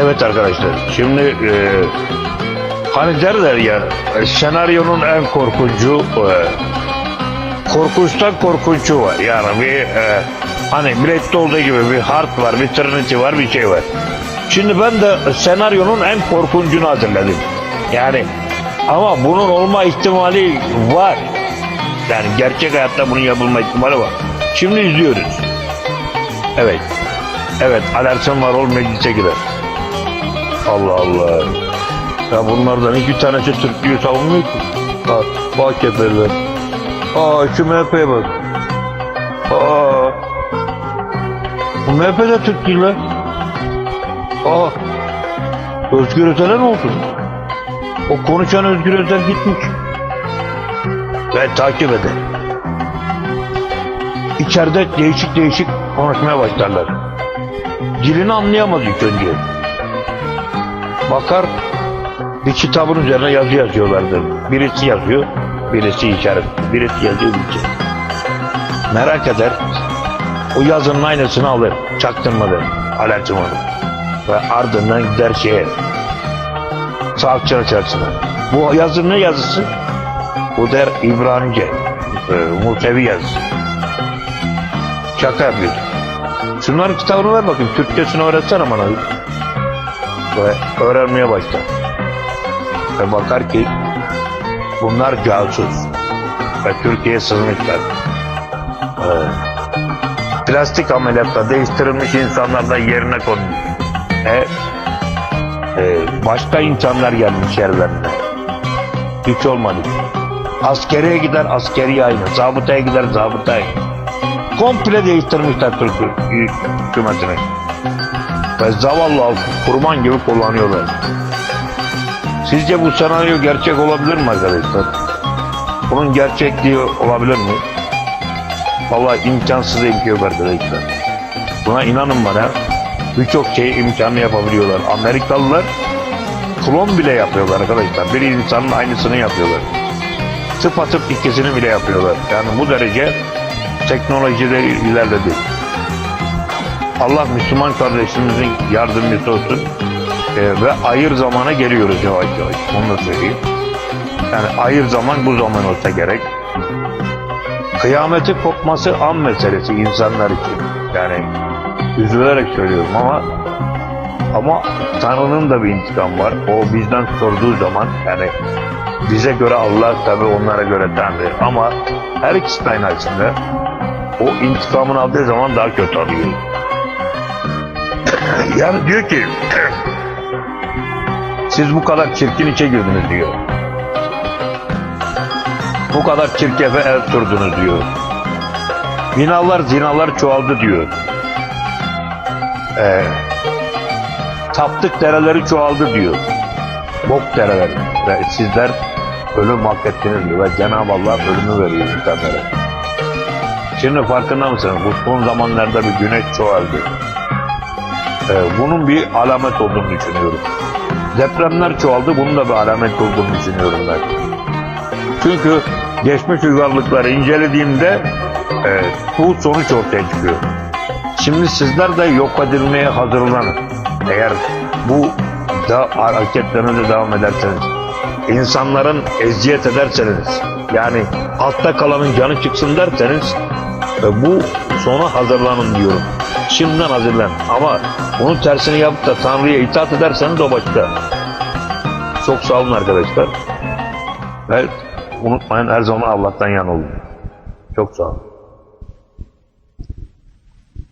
Evet arkadaşlar. Şimdi e, hani derler ya e, senaryonun en korkuncu e, korkunçtan korkuncu var. Yani bir e, hani bilette olduğu gibi bir harp var, bir trinity var, bir şey var. Şimdi ben de senaryonun en korkuncunu hazırladım. Yani ama bunun olma ihtimali var. Yani gerçek hayatta bunun yapılma ihtimali var. Şimdi izliyoruz. Evet. Evet alerjim var ol meclise girer. Allah Allah. Ya bunlardan iki tanesi Türklüğü savunmuyor ki. Ha, bak keferler. Aa şu MHP'ye bak. Aa. Bu MHP de Türk değil lan. Aa. Özgür Özel'e ne oldu? O konuşan Özgür Özel gitmiş. Ve takip eder. İçeride değişik değişik konuşmaya başlarlar. Dilini anlayamaz ilk önce. Bakar bir kitabın üzerine yazı yazıyorlardı. Birisi yazıyor, birisi işaret, birisi yazıyor, birisi. Merak eder. O yazının aynısını alır. Çaktırmadan. Alerjim alır. Ve ardından gider şeye. Sağlıkçı çarşısına. Bu yazının ne yazısı? Bu der İbranice. E, Musevi yazısı. Şaka yapıyor. Şunların kitabını ver bakayım. Türkçesini öğretsene bana. Ve öğrenmeye başlar. Ve bakar ki bunlar casus. Ve Türkiye'ye sızmışlar. Evet. Plastik ameliyatla değiştirilmiş insanlar da yerine konmuş. E, e, başka insanlar gelmiş yerlerine. Hiç olmadı. Askeriye gider askeri aynı. Zabıtaya gider zabıta aynı. Komple değiştirmişler Türk hükümetini. Ve zavallı halkı kurban gibi kullanıyorlar. Sizce bu senaryo gerçek olabilir mi arkadaşlar? Bunun gerçekliği olabilir mi? Vallahi imkansız imkan yok arkadaşlar. Buna inanın bana birçok şeyi imkanlı yapabiliyorlar. Amerikalılar klon bile yapıyorlar arkadaşlar. Bir insanın aynısını yapıyorlar. Tıpatıp ikisini bile yapıyorlar. Yani bu derece teknolojileri ilerledi. Allah Müslüman kardeşimizin yardımcısı olsun. Ee, ve ayır zamana geliyoruz yavaş yavaş. Onu da söyleyeyim. Yani ayır zaman bu zaman olsa gerek. Kıyameti kopması an meselesi insanlar için. Yani üzülerek söylüyorum ama ama Tanrı'nın da bir intikam var. O bizden sorduğu zaman yani bize göre Allah tabi onlara göre Tanrı ama her ikisi de aynı aslında o intikamını aldığı zaman daha kötü alıyor. Yani diyor ki siz bu kadar çirkin içe girdiniz diyor. Bu kadar çirkefe el sürdünüz diyor. Binalar zinalar çoğaldı diyor. Ee, taptık dereleri çoğaldı diyor. Bok dereleri. Ve sizler ölüm hak ettiniz diyor. Ve Cenab-ı Allah ölümü veriyor insanlara. Şimdi farkında mısınız? Bu son zamanlarda bir güneş çoğaldı. Ee, bunun bir alamet olduğunu düşünüyorum. Depremler çoğaldı. Bunun da bir alamet olduğunu düşünüyorum ben. Çünkü geçmiş uygarlıkları incelediğimde e, bu sonuç ortaya çıkıyor. Şimdi sizler de yok edilmeye hazırlanın. Eğer bu da hareketlerinize devam ederseniz, insanların eziyet ederseniz, yani altta kalanın canı çıksın derseniz, e, bu sona hazırlanın diyorum. Şimdiden hazırlan. Ama bunun tersini yapıp da Tanrı'ya itaat ederseniz o başka. Çok sağ olun arkadaşlar. Ve unutmayın her zaman Allah'tan yan olun. Çok sağ olun.